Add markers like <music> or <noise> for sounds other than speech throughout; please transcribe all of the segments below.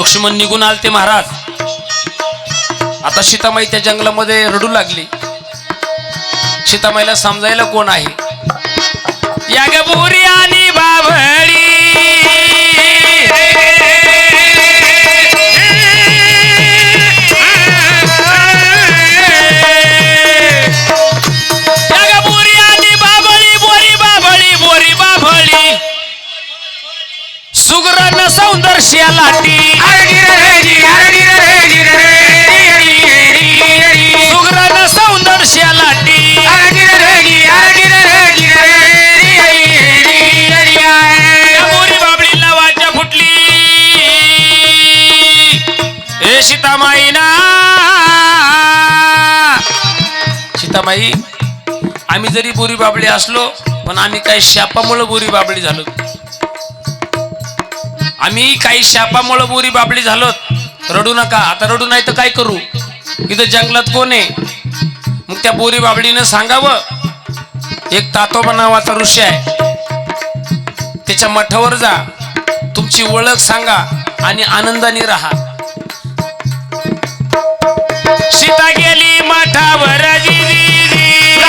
लक्ष्मण निघून आलते महाराज. आता सीतामाई त्या जंगलामध्ये रडू लागली. सीतामाईला समजायला कोण आहे? या ग सौंदर्य लाटी. सुगरण सौंदर्य लाटी. या बोरी बाबळी लावाच्या फुटली. ए सीतामाई ना. सीतामाई आम्ही जरी बोरी बाबळी असलो पण आम्ही काही शापामुळे बोरी बाबळी झालो. आम्ही काही शापामुळे बोरी बाबडी झालो रडू नका. आता रडू नाही तर काय करू? इथं जंगलात कोण आहे? मग त्या बोरी बाबडीनं सांगावं. एक तातोबा नावाचा ऋषी आहे. त्याच्या मठावर जा. तुमची ओळख सांगा आणि आनंदाने राहा. सीता गेली मठावर जी, जी, जी.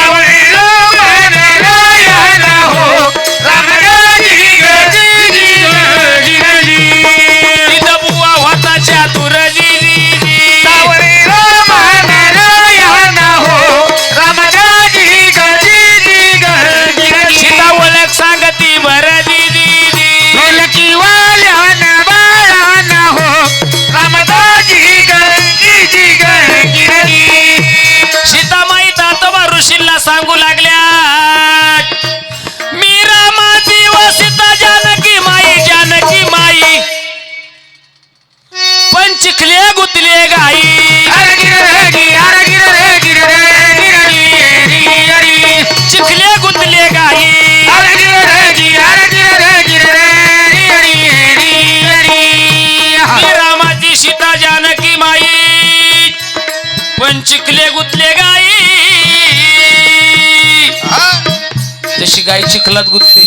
गाय चिखलात गुतते.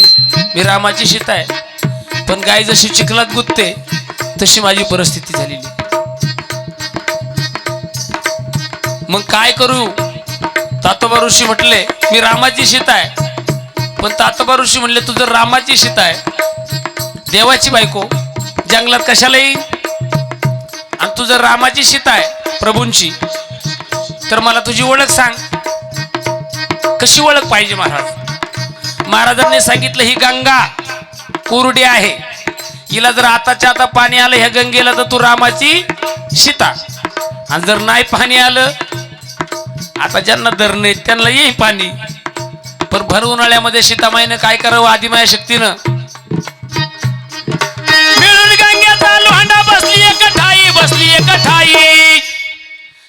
मी रामाची सीता आहे. पण गाय जशी चिखलात गुतते तशी माझी परिस्थिती झालेली मग काय करू? तातोबा ऋषी म्हटले मी रामाची सीता आहे. पण तातोबा ऋषी म्हणले तुझं रामाची सीता आहे देवाची बायको जंगलात कशाला येईल आणि तुझं रामाची सीता आहे प्रभूंची तर मला तुझी ओळख सांग. कशी ओळख पाहिजे महाराज? महाराजांनी सांगितलं ही गंगा कुरडी आहे. हिला जर आताच्या आता पाणी आलं ह्या गंगेला तर तू रामाची सीता. आणि जर नाही पाणी आलं आता ज्यांना धरण त्यांना येई पाणी. पण भर उन्हाळ्यामध्ये सीतामाईनं काय करावं आदिमाया शक्तीनं? मिळून गंगेचा लोहांडा बसली एक ठाई बसली एक ठाई.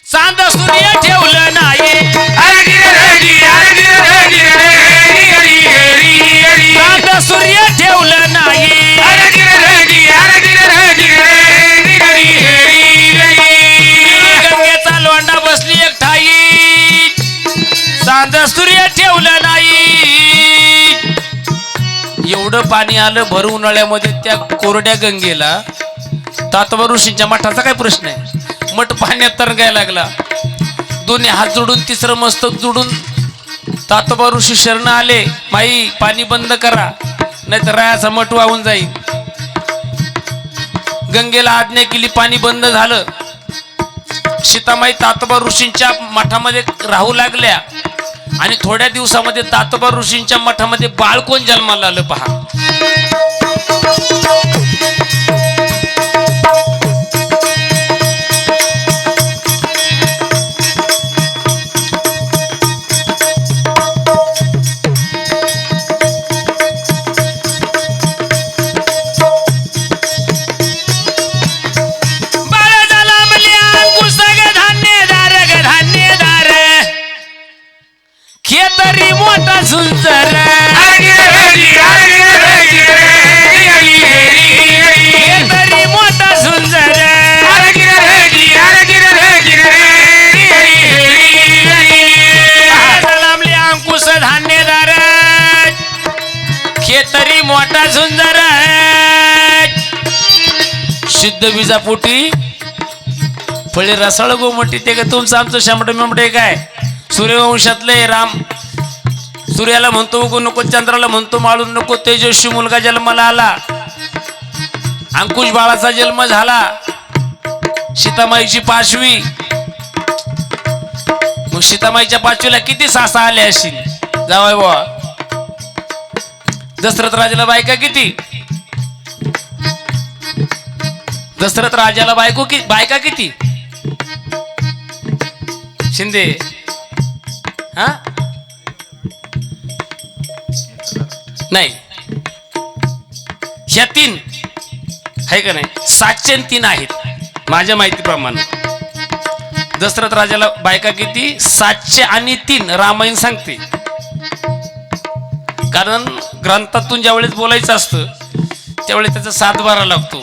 चांद सूर्य ठेवलं नाही. एवढं पाणी आलं भर उन्हाळ्यामध्ये त्या कोरड्या गंगेला तातबा ऋषींच्या मठाचा काय प्रश्न आहे? मठ पाण्यात तरंगायला लागला. दोन्ही हात जोडून तिसरं मस्तक जोडून तातोबा ऋषी शरण आले. माई पाणी बंद करा नाहीतर रायाचा मठ वाहून जाईल. गंगेला आज्ञा केली पाणी बंद झालं. सीतामाई तातोबा ऋषींच्या मठामध्ये राहू लागल्या. आणि थोड्या दिवसामध्ये तातोबा ऋषींच्या मठामध्ये बाळ कोण जन्माला आलं पहा. मोठा सुंदर शुद्ध बीजापोटी फळे रसाळ गोमटी. ते का तुमचं आमचं शंभट मिमटे काय सूर्यवंशातले राम. सूर्याला म्हणतो उगू नको चंद्राला म्हणतो माळून नको तेजस्वी मुलगा जन्माला आला. अंकुश बाळाचा जन्म झाला. सीतामाईची पाचवी. मग सीतामाईच्या पाचवीला किती सासा आल्या असतील जावाय बुवा. दशरथ राजाला बायका किती? दशरथ राजाला बायको कि बायका किती? शिंदे. हा? नाही. ह्या तीन. आहे का नाही? सातशे आणि तीन आहेत. माझ्या माहितीप्रमाणे. दशरथ राजाला बायका किती? सातशे आणि तीन. रामायण सांगते. कारण ग्रंथातून ज्यावेळेस बोलायचं असतं त्यावेळेस त्याचा सात बारा लागतो.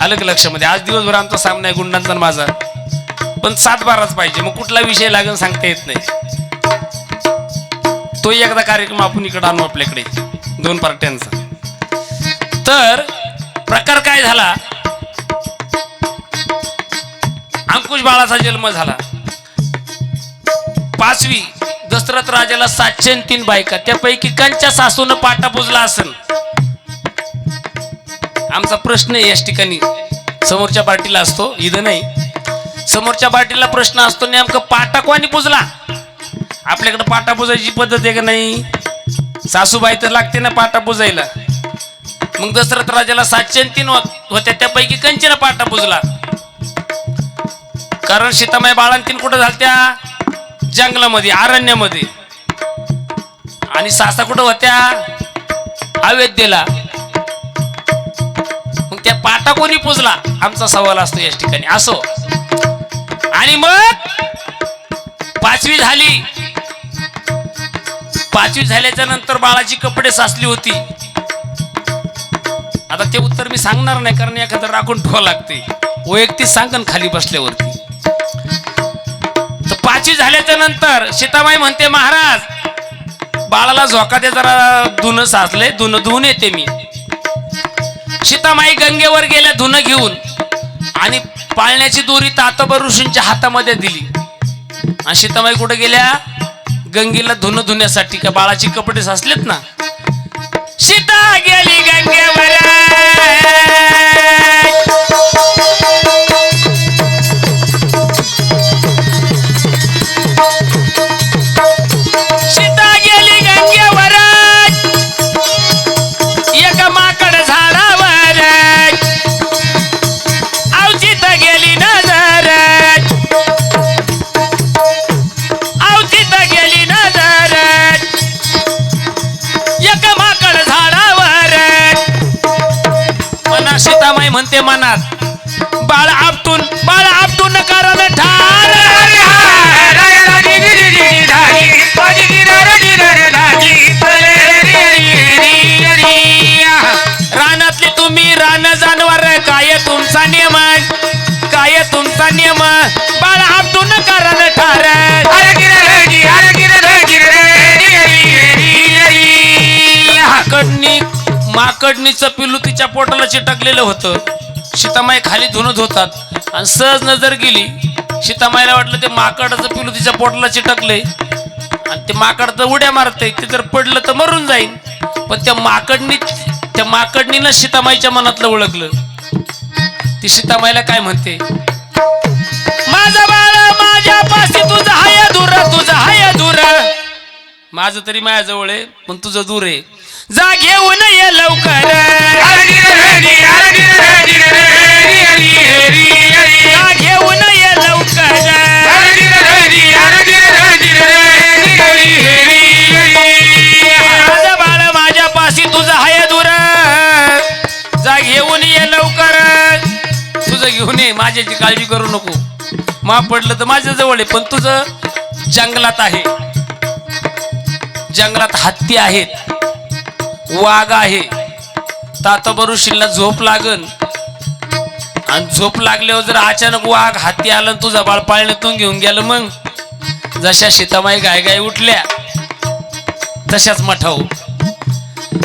आलं की लक्षामध्ये. आज दिवसभर आमचा सामना आहे गुंडांचा माझा. पण सात बाराच पाहिजे. मग कुठला विषय लागेल सांगता येत नाही. तो एकदा कार्यक्रम आपण इकडे आणू आपल्याकडे. दोन पार्ट्यांचा. तर प्रकार काय झाला? अंकुश बाळाचा जन्म झाला. पाचवी दशरथ राजाला सातशे तीन बायका. त्यापैकी कंच्या सासून पाटा पुजला असेल आमचा प्रश्न आहे याच ठिकाणी. समोरच्या पार्टीला असतो. इथं नाही. समोरच्या पार्टीला प्रश्न असतो नेमकं पाटा कोणी पुजला आपल्याकडे पाटा पुजायची पद्धत आहे का नाही? सासूबाई तर लागते ना पाटा पुजायला मग दशरथ राजाला सातशे तीन होत्या त्यापैकी कंचीनं पाटा पुजला कारण सीतामाई बाळांतीन कुठं झालत्या? जंगलामध्ये अरण्यामध्ये. आणि सासा कुठं होत्या? अयोध्येला. मग त्या पाटा कोणी पुजला? आमचा सवाल असतो याच ठिकाणी. असो. आणि मग पाचवी झाली. पाचवी झाल्याच्यानंतर बाळाची कपडे साचली होती. आता ते उत्तर मी सांगणार नाही कारण एखादं राखून ठेवा लागते. वैयक्तिक सांगन खाली बसल्यावरती. खुशी झाल्याच्यानंतर सीताबाई म्हणते महाराज बाळाला झोका दे जरा धुणं साचले धुणं धुवून येते मी. सीतामाई गंगेवर गेल्या धुणं घेऊन आणि पाळण्याची दोरी तातोबा ऋषींच्या हातामध्ये दिली. आणि सीतामाई कुठे गेल्या? गंगेला धुणं धुण्यासाठी. का बाळाची कपडे साचलेत ना? सीता गेली गंगेवर. तुमचा नियम बाळ आपटून कारण ठार. माकडनी माकडनीचं पिलू तिच्या पोटाला चिटकलेलं होतं. सीतामाई खाली धुनत होतात आणि सहज नजर गेली. सीतामाईला वाटलं ते माकडाचं पिलू तिच्या पोटाला चिटकलंय आणि ते माकड तर उड्या मारते ते जर पडलं तर मरून जाईल पण त्या माकडनी त्या माकडनीनं सीतामाईच्या मनातलं ओळखलं. ती सीतामाईला काय म्हणते? माझं तरी माझ्याजवळ आहे पण तुझं दूर आहे. जा घेऊन ये लवकर. जा घेऊन ये लवकर. माझं बाळ माझ्या तुझं हाय दूर जा घेऊन ये लवकर. तुझं घेऊन ये माझ्याची काळजी करू नको. मा पडलं तर माझ्याजवळ आहे पण तुझं जंगलात आहे. जंगलात हत्ती आहेत वाघ आहे. ताताबरुशीला झोप लागन. आणि झोप लागल्यावर जर अचानक वाघ हत्ती आलं तुझा बाळ पाळण्यातून घेऊन गेलं मग? जशा सीतामाई गाय गाय उठल्या तशाच मठाव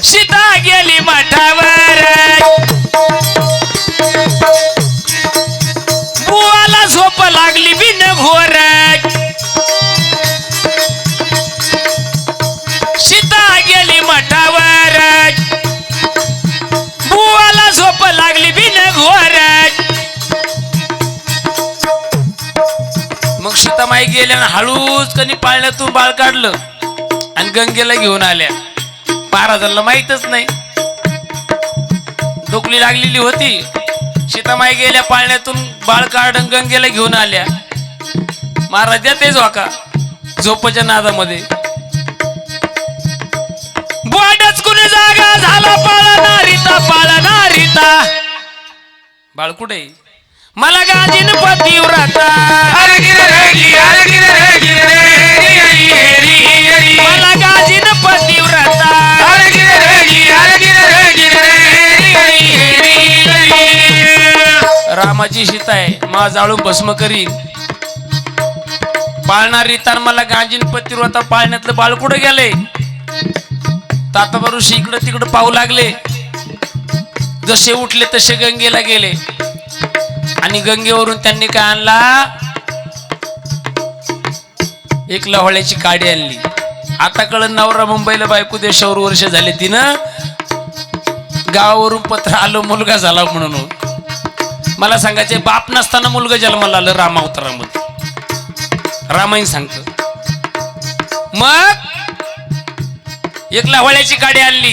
सीता गेली मठावर. बुवाला झोप लागली बिन घोर सीता मठावर. बुवाला झोप लागली बिन घोर. मग सीतामाई गेल्या हळूच कनी पाळण्यातून बाळ काढलं आणि गंगेला घेऊन आल्या. महाराजांना माहीतच नाही. डोकली लागलेली होती. सीतामाई गेल्या पाळण्यातून बाळ काढून गंगेला घेऊन आल्या. महाराज द्या तेच वाका झोपच्या नादामध्ये. बुवाडच कुणी जागा झाला पाळणा रीता पाळणा रीता. बाळ कुठे मला गाजीन पतिव्रता मला गाजीन पतिव्रता रामाची सीता आहे मा जाळून भस्म करीन. पाळणार रीतान मला गांजीन पतिव्रता पाळण्यातलं बाळ कुठं गेले ताताबरुषी इकडं तिकडं पाहू लागले. जसे उठले तसे गंगेला गेले. आणि गंगेवरून त्यांनी काय आणला? एक लवळ्याची काडी आणली. आता कळण नवरा मुंबईला बायको देशावर वर्ष झाले. तिनं गावावरून पत्र आलो मुलगा झाला म्हणून. मला सांगायचे बाप नसताना मुलगा जन्माला आलं रामावतारामध्ये. रामायण सांगत. मग एक लवळ्याची गाडी आणली.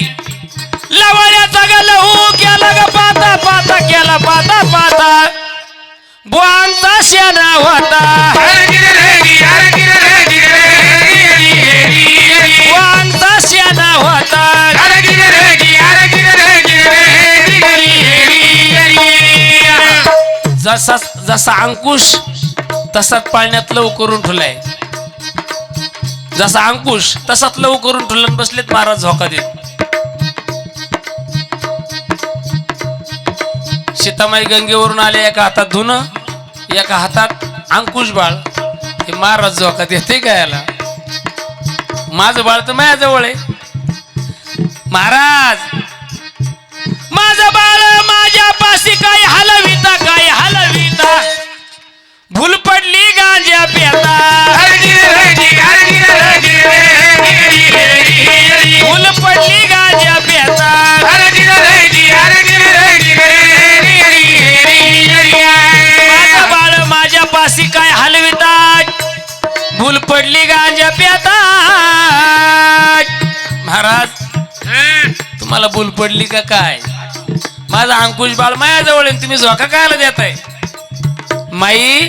लवळ्याचा हो, ग लहू केला ग पाता पाता केला पाता पाता. बुवांचा शेणा होता. बुवांचा शेणा होता. जसा जसा अंकुश तसाच पाळण्यात लव करून ठेवलाय जसा अंकुश तसाच लव करून ठुलन बसलेत महाराज झोका देत सीतामाई गंगेवरून आले एका हातात धुणं एका हातात अंकुश बाळ. हे महाराज झोका देते का याला? माझं बाळ तर माझ्याजवळ आहे. महाराज! पडली गांजा पेता महाराज तुम्हाला भूल पडली का काय? माझा अंकुश बाळ माझ्याजवळ तुम्ही झोका कायला देताय? माई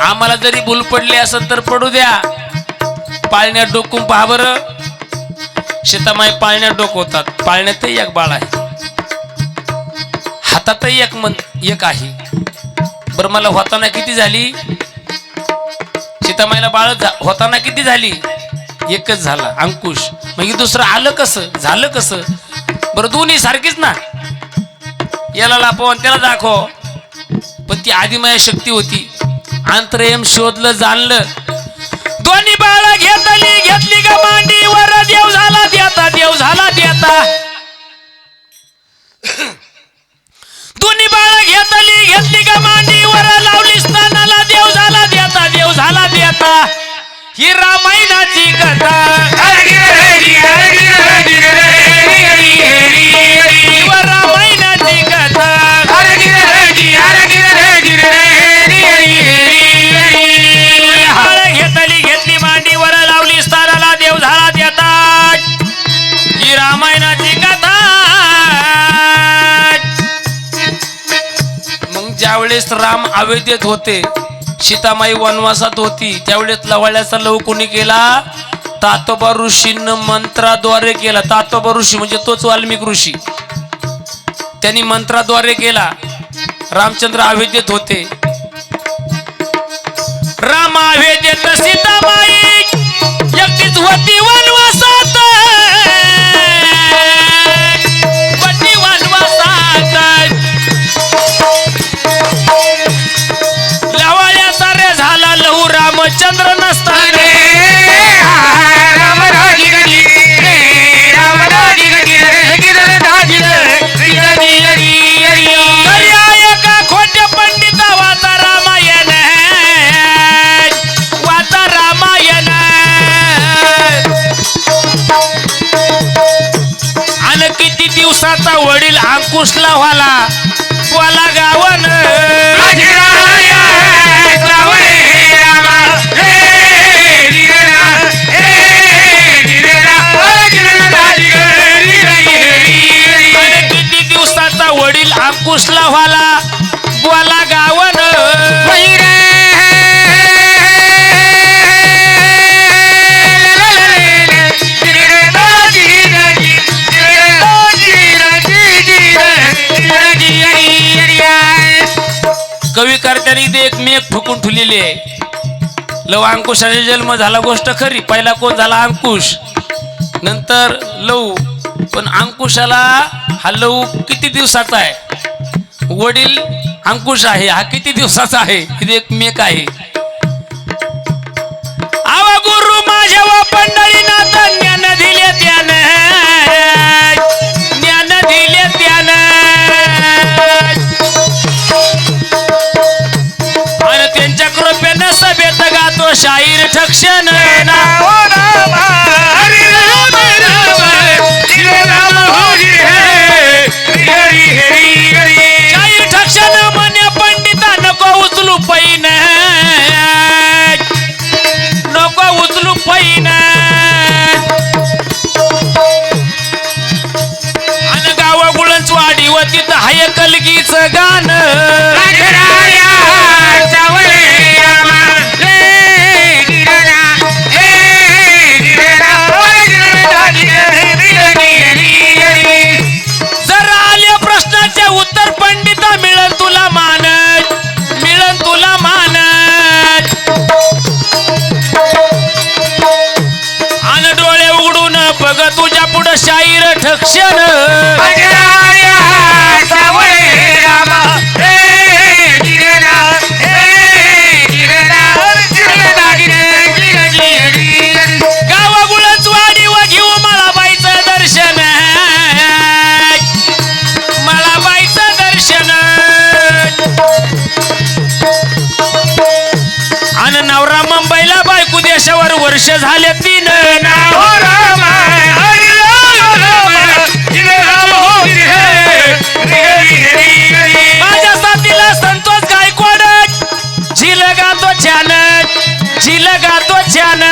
आम्हाला जरी भूल पडली असेल तर पडू द्या. पाळण्यात डोकून पहा बरं. शेतामाई पाळण्यात डोकवतात पाळण्यातही एक बाळ आहे. हातातही एक मन एक आहे. बरं मला होताना किती झाली? सीतामाईला बाळ होताना किती झाली? एकच झाला अंकुश. म्हणजे दुसरं आलं कसं? झालं कसं? बरं दोन्ही सारखीच ना? याला लापव आणि त्याला दाखव. पण ती आदिमाया शक्ती होती. आंतरयम शोधलं जाणलं. दोन्ही बाळा घेतली घेतली का मांडीवर देव झाला देता देव झाला देता. <coughs> दोन्ही बाळा घेतली घेतली का मांडीवर लावली स्थानाला देव झाला देता ही रामायणाची कथा. रामायणाची कथा. बाळ घेतली घेतली मांडीवर लावली स्थानाला देव झाला देता ही रामायणाची कथा. मग ज्यावेळेस राम अवेदेत होते सीतामाई वनवासात होती. त्यावेळेस लवाळ्याचा लव कोणी केला? तातोबा ऋषीनं मंत्राद्वारे केला. तातोबा ऋषी म्हणजे तोच वाल्मिक ऋषी. त्यांनी मंत्राद्वारे केला. रामचंद्र अवेदेत होते. राम अवेदेत सीतामाई. एकटीच होती वनवासात. अंकुशला व्हाला वाला गावन किती दिवसाचा वडील अंकुशला व्हाला लव अंकुशाचा जन्म झाला गोष्ट खरी पहिला कोण झाला? अंकुश. नंतर लव. पण अंकुशाला हा लव किती दिवसाचा आहे? वडील अंकुश आहे हा किती दिवसाचा आहे? इथे एक मेक आहे. आवा गुरु माझ्या पंढरी नाथांना दिले त्यानं. बेतगा तो शाहीर ठक्षण ना. हो हो शाहीर ठक्षण गावागुळच वाडी व घेऊ मला बाईचं दर्शन. मला बाईचं दर्शन. आणि नवरा मुंबईला बायको देशावर वर्ष झाले तीन. त्वचान तो त्वचान